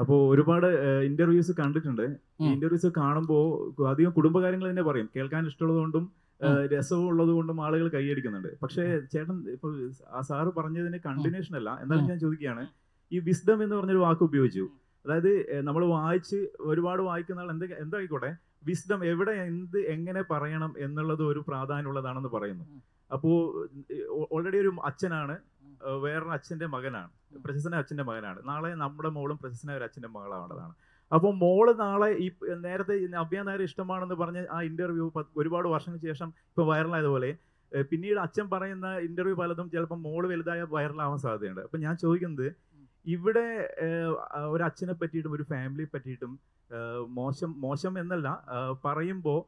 അപ്പോൾ ഒരുപാട് ഇന്റർവ്യൂസ് കണ്ടിട്ടുണ്ട്. ഇന്റർവ്യൂസ് കാണുമ്പോൾ അധികം കുടുംബകാര്യങ്ങൾ തന്നെ പറയും. കേൾക്കാൻ ഇഷ്ടമുള്ളതുകൊണ്ടും രസവും ഉള്ളത് കൊണ്ടും ആളുകൾ കൈയടിക്കുന്നുണ്ട് പക്ഷെ ചേട്ടൻ ഇപ്പൊ ആ സാറ് പറഞ്ഞതിന് കണ്ടിന്യൂഷൻ അല്ല. എന്നാലും ഞാൻ ചോദിക്കുകയാണ് ഈ വിസ്ഡം എന്ന് പറഞ്ഞൊരു വാക്ക് ഉപയോഗിച്ചു. അതായത് നമ്മൾ വായിച്ച് ഒരുപാട് വായിക്കുന്ന ആൾ എന്ത് എന്തായിക്കോട്ടെ വിസ്ഡം എവിടെ എന്ത് എങ്ങനെ പറയണം എന്നുള്ളത് ഒരു പ്രാധാന്യമുള്ളതാണെന്ന് പറയുന്നു. അപ്പോ ഓൾറെഡി ഒരു അച്ഛനാണ്. വേറൊരു അച്ഛന്റെ മകനാണ്. പ്രശസ്തന അച്ഛന്റെ മകനാണ്. നാളെ നമ്മുടെ മോളും പ്രശസ്തന ഒരു അച്ഛന്റെ മകളാവേണ്ടതാണ്. അപ്പോൾ മോൾ നാളെ ഈ നേരത്തെ നവ്യ നായർ ഇഷ്ടമാണെന്ന് പറഞ്ഞ് ആ ഇന്റർവ്യൂ ഒരുപാട് വർഷങ്ങൾക്ക് ശേഷം ഇപ്പോൾ വൈറലായതുപോലെ പിന്നീട് അച്ഛൻ പറയുന്ന ഇന്റർവ്യൂ പലതും ചിലപ്പോൾ മോൾ വലുതായ വൈറലാവാൻ സാധ്യതയുണ്ട്. അപ്പോൾ ഞാൻ ചോദിക്കുന്നത് ഇവിടെ ഒരു അച്ഛനെ പറ്റിയിട്ടും ഒരു ഫാമിലിയെ പറ്റിയിട്ടും മോശം മോശം എന്നല്ല പറയുമ്പോൾ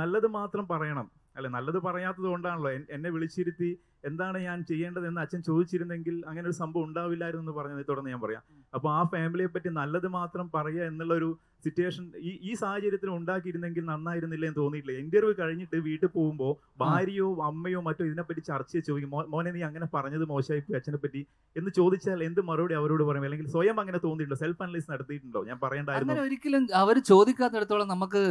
നല്ലത് മാത്രം പറയണം. അല്ലെ? നല്ലത് പറയാത്തത് കൊണ്ടാണല്ലോ എന്നെ വിളിച്ചിരുത്തി എന്താണ് ഞാൻ ചെയ്യേണ്ടതെന്ന് അച്ഛൻ ചോദിച്ചിരുന്നെങ്കിൽ അങ്ങനെ ഒരു സംഭവം ഉണ്ടാവില്ലായിരുന്നു എന്ന് പറഞ്ഞതിൽ തുടർന്ന് ഞാൻ പറയാം. അപ്പൊ ആ ഫാമിലിയെ പറ്റി നല്ലത് മാത്രം പറയുക എന്നുള്ള ഒരു സിറ്റുവേഷൻ ഈ ഈ സാഹചര്യത്തിൽ ഉണ്ടാക്കിയിരുന്നെങ്കിൽ നന്നായിരുന്നില്ല എന്ന് തോന്നിയിട്ടില്ല. ഇന്റർവ്യൂ കഴിഞ്ഞിട്ട് വീട്ടിൽ പോകുമ്പോൾ ഭാര്യയോ അമ്മയോ മറ്റോ ഇതിനെപ്പറ്റി ചർച്ച ചോദിക്കും മോനെ നീ അങ്ങനെ പറഞ്ഞത് മോശമായി പോയി അച്ഛനെ പറ്റി? എന്ന് ചോദിച്ചാൽ എന്ത് മറുപടി അവരോട് പറയും? അല്ലെങ്കിൽ സ്വയം അങ്ങനെ തോന്നിയിട്ടുണ്ടോ? സെൽഫ് അനലൈസ് നടത്തിയിട്ടുണ്ടോ? ഞാൻ പറയണ്ടായിരുന്നു. ഒരിക്കലും അവർ ചോദിക്കാത്തിടത്തോളം നമുക്ക്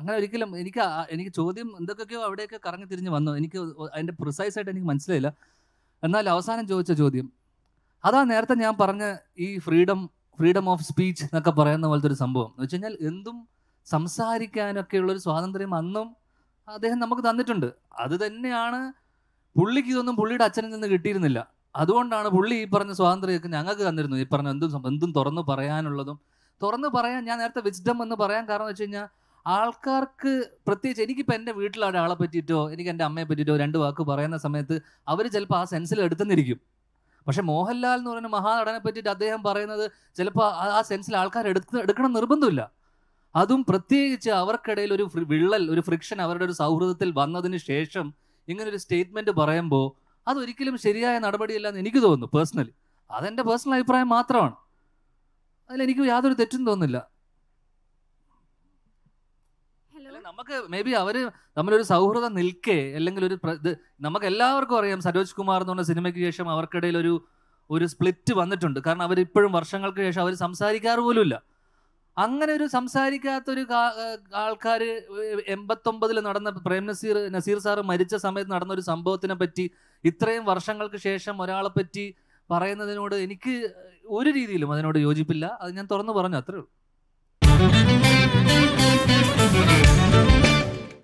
അങ്ങനെ ഒരിക്കലും എനിക്ക് എനിക്ക് ചോദ്യം എന്തൊക്കെയോ അവിടെയൊക്കെ കറങ്ങി തിരിഞ്ഞ് വന്നു. എനിക്ക് അതിന്റെ പ്രിസൈസ് ആയിട്ട് എനിക്ക് മനസ്സിലായില്ല. എന്നാൽ അവസാനം ചോദിച്ച ചോദ്യം അതാ നേരത്തെ ഞാൻ പറഞ്ഞ ഈ ഫ്രീഡം ഫ്രീഡം ഓഫ് സ്പീച്ച് എന്നൊക്കെ പറയുന്ന പോലത്തെ ഒരു സംഭവം. എന്ന് വെച്ച് കഴിഞ്ഞാൽ എന്തും സംസാരിക്കാനൊക്കെ ഉള്ള ഒരു സ്വാതന്ത്ര്യം അന്നും അദ്ദേഹം നമുക്ക് തന്നിട്ടുണ്ട്. അത് തന്നെയാണ് പുള്ളിക്ക് ഇതൊന്നും പുള്ളിയുടെ അച്ഛനിൽ നിന്ന് കിട്ടിയിരുന്നില്ല. അതുകൊണ്ടാണ് പുള്ളി ഈ പറഞ്ഞ സ്വാതന്ത്ര്യമൊക്കെ ഞങ്ങൾക്ക് തന്നിരുന്നു ഈ പറഞ്ഞ എന്തും എന്തും തുറന്നു പറയാനുള്ളതും. തുറന്നു പറയാൻ ഞാൻ നേരത്തെ വിസ്ഡം എന്ന് പറയാൻ കാരണം വെച്ച് കഴിഞ്ഞാൽ ആൾക്കാർക്ക് പ്രത്യേകിച്ച് എനിക്കിപ്പോൾ എന്റെ വീട്ടിലെ ഒരാളെ പറ്റിയിട്ടോ എനിക്ക് എന്റെ അമ്മയെ പറ്റിയിട്ടോ രണ്ട് വാക്ക് പറയുന്ന സമയത്ത് അവർ ചിലപ്പോൾ ആ സെൻസിൽ എടുത്തെന്നിരിക്കും പക്ഷെ മോഹൻലാൽ എന്ന് പറയുന്ന മഹാനടനെ പറ്റിയിട്ട് അദ്ദേഹം പറയുന്നത് ചിലപ്പോൾ ആ സെൻസിൽ ആൾക്കാർ എടുത്ത് എടുക്കണം നിർബന്ധമില്ല. അതും പ്രത്യേകിച്ച് അവർക്കിടയിൽ ഒരു വിള്ളൽ ഒരു ഫ്രിക്ഷൻ അവരുടെ ഒരു സൗഹൃദത്തിൽ വന്നതിന് ശേഷം ഇങ്ങനെ ഒരു സ്റ്റേറ്റ്മെന്റ് പറയുമ്പോൾ അതൊരിക്കലും ശരിയായ നടപടിയല്ല എന്ന് എനിക്ക് തോന്നുന്നു പേഴ്സണലി അതെന്റെ പേഴ്സണൽ അഭിപ്രായം മാത്രമാണ്. അതിൽ എനിക്ക് യാതൊരു തെറ്റും തോന്നുന്നില്ല ഹലോ അല്ല, നമുക്ക് മേ ബി അവർ നമ്മളൊരു സൗഹൃദം നിൽക്കേ അല്ലെങ്കിൽ ഒരു നമുക്ക് എല്ലാവർക്കും അറിയാം സരോജ് കുമാർ എന്ന് പറഞ്ഞ സിനിമയ്ക്ക് ശേഷം അവർക്കിടയിൽ ഒരു ഒരു സ്പ്ലിറ്റ് വന്നിട്ടുണ്ട്. കാരണം അവർ ഇപ്പോഴും വർഷങ്ങൾക്ക് ശേഷം അവർ സംസാരിക്കാറ് പോലുമില്ല. അങ്ങനെ ഒരു സംസാരിക്കാത്തൊരു ആൾക്കാർ എൺപത്തൊമ്പതിൽ നടന്ന പ്രേം നസീർ നസീർ സാറ് മരിച്ച സമയത്ത് നടന്ന ഒരു സംഭവത്തിനെ പറ്റി ഇത്രയും വർഷങ്ങൾക്ക് ശേഷം ഒരാളെ പറ്റി പറയുന്നതിനോട് എനിക്ക് ഒരു രീതിയിലും അതിനോട് യോജിപ്പില്ല. അത് ഞാൻ തുറന്നു പറഞ്ഞു അത്രേ ഉള്ളൂ.